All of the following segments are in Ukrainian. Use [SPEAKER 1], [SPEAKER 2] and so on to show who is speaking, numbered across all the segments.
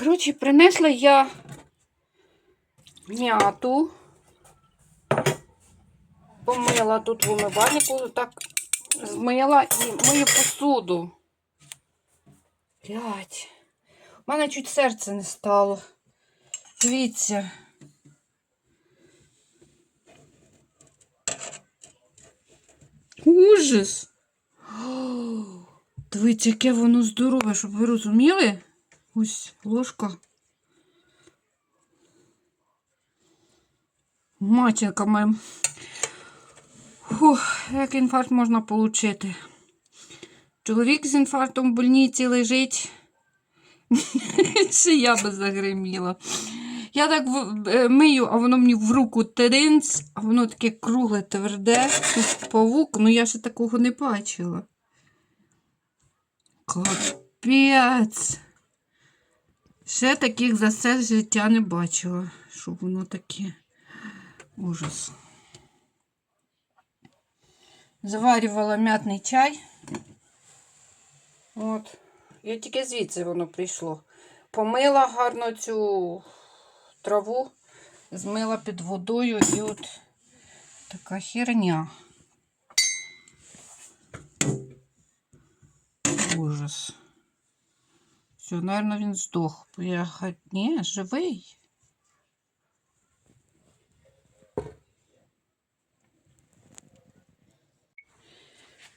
[SPEAKER 1] Коротше, принесла я м'яту. Помила тут в умивальнику, так змила і мою посуду. Блять. У мене чуть серце не стало. Дивіться. Ужас. Дивіться, яке воно здорове, щоб ви розуміли. Ось ложка. Матінка моя. Фух, як інфаркт можна отримати. Чоловік з інфарктом в больниці лежить. Ще я би загриміла. Я так е, мию, а воно мені в руку теринц, а воно таке кругле, тверде, тут павук, ну я ще такого не бачила. Капець. Ще таких за все життя не бачила, щоб воно таке. Ужас. Заварювала м'ятний чай. От. І тільки звідси воно прийшло. Помила гарно цю траву, змила під водою і от така херня. Ужас. Все, наверное, він здох. Я Ні, живий.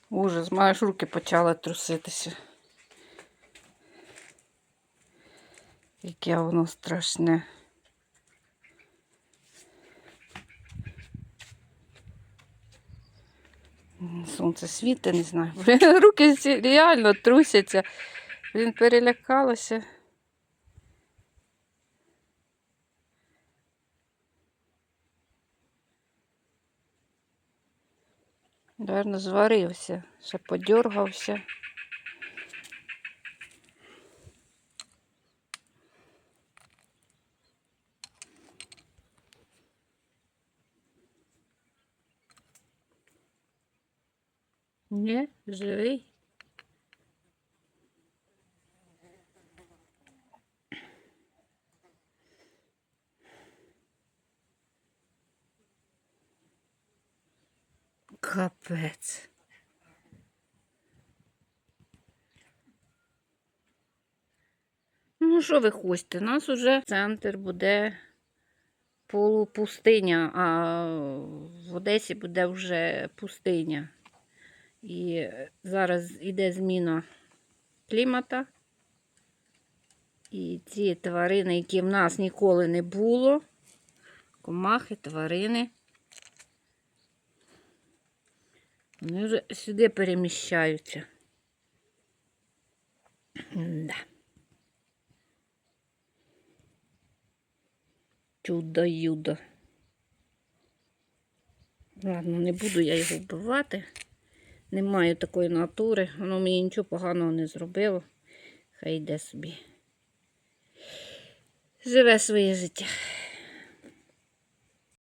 [SPEAKER 1] Ужас, маєш руки почали труситися. Яке воно страшне. Сонце світить, не знаю. Руки реально трусяться. Він перелякалося. Наверно, зварився, ще подергався. Ні, живий. Капець. Ну, що ви хочете? У нас уже центр буде полупустиня, а в Одесі буде вже пустиня. І зараз іде зміна клімата. І ці тварини, які в нас ніколи не було, комахи, тварини, вони вже сюди переміщаються. Да. Чудо-юдо. Ладно, не буду я його вбивати. Не маю такої натури. Воно мені нічого поганого не зробило. Хай йде собі. Живе своє життя.